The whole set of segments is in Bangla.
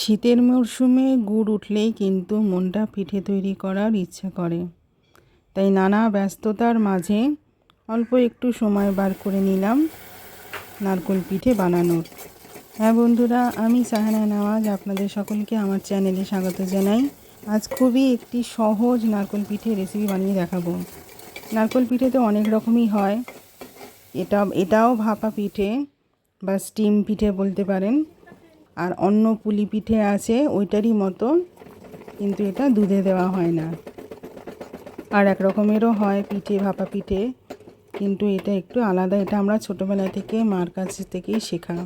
শীতের মরশুমে গুড় উঠলেই কিন্তু মনটা পিঠে তৈরি করার ইচ্ছা করে। তাই নানা ব্যস্ততার মাঝে অল্প একটু সময় বার করে নিলাম নারকোল পিঠে বানানোর। হ্যাঁ বন্ধুরা, আমি সাহানা নওয়াজ, আপনাদের সকলকে আমার চ্যানেলে স্বাগত জানাই। আজ খুবই একটি সহজ নারকোল পিঠে রেসিপি বানিয়ে দেখাবো। নারকোল পিঠে তো অনেক রকমই হয়। এটা, এটাও ভাপা পিঠে বা স্টিম পিঠে বলতে পারেন। আর অন্য পুলি পিঠে আছে, ওইটারই মতো, কিন্তু এটা দুধে দেওয়া হয় না। আর এক রকমেরও হয় পিঠে, ভাপা পিঠে, কিন্তু এটা একটু আলাদা। এটা আমরা ছোটোবেলা থেকে মার কাছ থেকেই শেখা।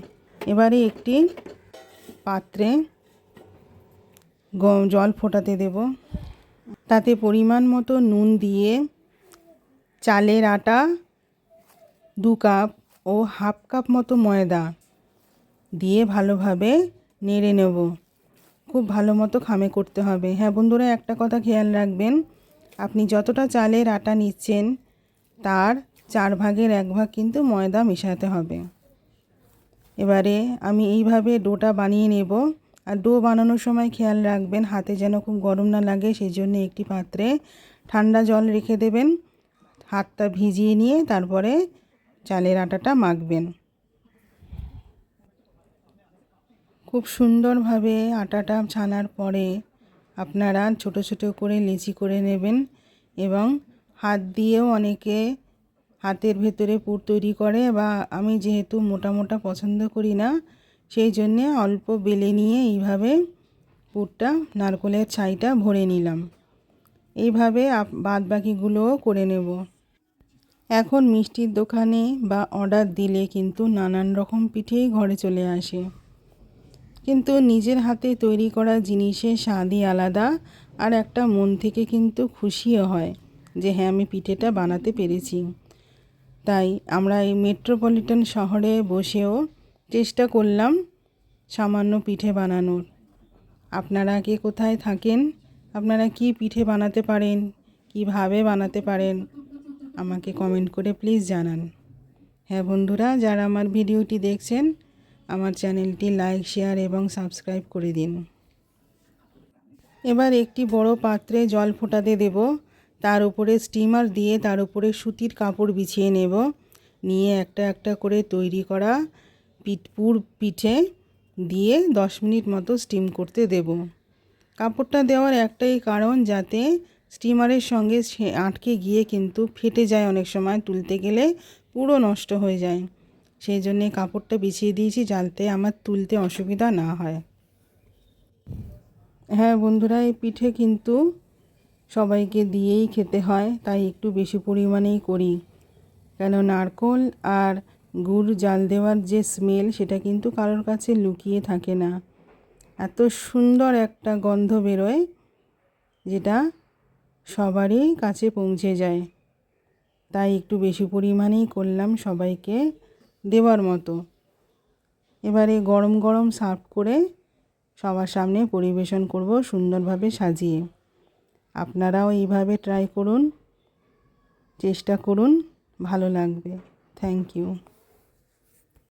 এবারে একটি পাত্রে জল ফোটাতে দেব। তাতে পরিমাণ মতো নুন দিয়ে চালের আটা দু কাপ ও হাফ কাপ মতো ময়দা দিয়ে ভালোভাবে নেড়ে নেব। খুব ভালো মতো খামে করতে হবে। হ্যাঁ বন্ধুরা, একটা কথা খেয়াল রাখবেন। আপনি যতটা চালের আটা নিচ্ছেন, তার চার ভাগের এক ভাগ কিন্তু ময়দা মেশাতে হবে। এবারে আমি এইভাবে ডোটা বানিয়ে নেব। আর ডো বানানোর সময় খেয়াল রাখবেন, হাতে যেন খুব গরম না লাগে সেই জন্য একটি পাত্রে ঠান্ডা জল রেখে দেবেন। হাতটা ভিজিয়ে নিয়ে তারপরে চালের আটাটা মাখবেন। খুব সুন্দরভাবে আটাটা ছানার পরে আপনারা ছোট ছোট করে লেচি করে নেবেন এবং হাত দিয়েও অনেকে হাতের ভেতরে পুর তৈরি করে বা আমি যেহেতু মোটা মোটা পছন্দ করি না, সেই জন্যে অল্প বেলে নিয়ে এইভাবে পুরটা, নারকলের ছাইটা ভরে নিলাম। এইভাবে বাদ বাকিগুলোও করে নেব। এখন মিষ্টির দোকানে বা অর্ডার দিলে কিন্তু নানান রকম পিঠেই ঘরে চলে আসে। কিন্তু নিজের হাতে তৈরি করা জিনিসের স্বাদই আলাদা আর একটা মন থেকে কিন্তু খুশিও হয় যে হ্যাঁ আমি পিঠেটা বানাতে পেরেছি। তাই আমরা এই মেট্রোপলিটন শহরে বসেও চেষ্টা করলাম সামান্য পিঠে বানানোর। আপনারা কে কোথায় থাকেন? আপনারা কি পিঠে বানাতে পারেন? কীভাবে বানাতে পারেন? আমাকে কমেন্ট করে প্লিজ জানান। হ্যাঁ বন্ধুরা, যারা আমার ভিডিওটি দেখছেন আমার চ্যানেলটি লাইক, শেয়ার এবং সাবস্ক্রাইব করে দিন। এবার একটি বড় পাত্রে জল ফোটাতে দেব। তার উপরে স্টিমার দিয়ে তার উপরে সুতির কাপড় বিছিয়ে নেব। নিয়ে একটা একটা করে তৈরি করা পিঠপুর পিঠে দিয়ে দশ মিনিট মতো স্টিম করতে দেব। কাপড়টা দেওয়ার একটাই কারণ, যাতে স্টিমারের সঙ্গে আটকে গিয়ে কিন্তু ফেটে যায় অনেক সময়, তুলতে গেলে পুরো নষ্ট হয়ে যায়। সেই জন্যে কাপড়টা বিছিয়ে দিয়েছি যাতে আমার তুলতে অসুবিধা না হয়। হ্যাঁ বন্ধুরা, এই পিঠে কিন্তু সবাইকে দিয়েই খেতে হয়, তাই একটু বেশি পরিমাণেই করি। কেন নারকোল আর গুড় জাল দেওয়ার যে স্মেল, সেটা কিন্তু কারোর কাছে লুকিয়ে থাকে না। এত সুন্দর একটা গন্ধ বেরোয়, যেটা সবারই কাছে পৌঁছে যায়। তাই একটু বেশি পরিমাণেই করলাম সবাইকে। দেওয়ার মতো। এবারে গরম গরম সার্ভ করে সবার সামনে পরিবেশন করব সুন্দরভাবে সাজিয়ে। আপনারাও এইভাবে ট্রাই করুন। চেষ্টা করুন। ভালো লাগবে। Thank you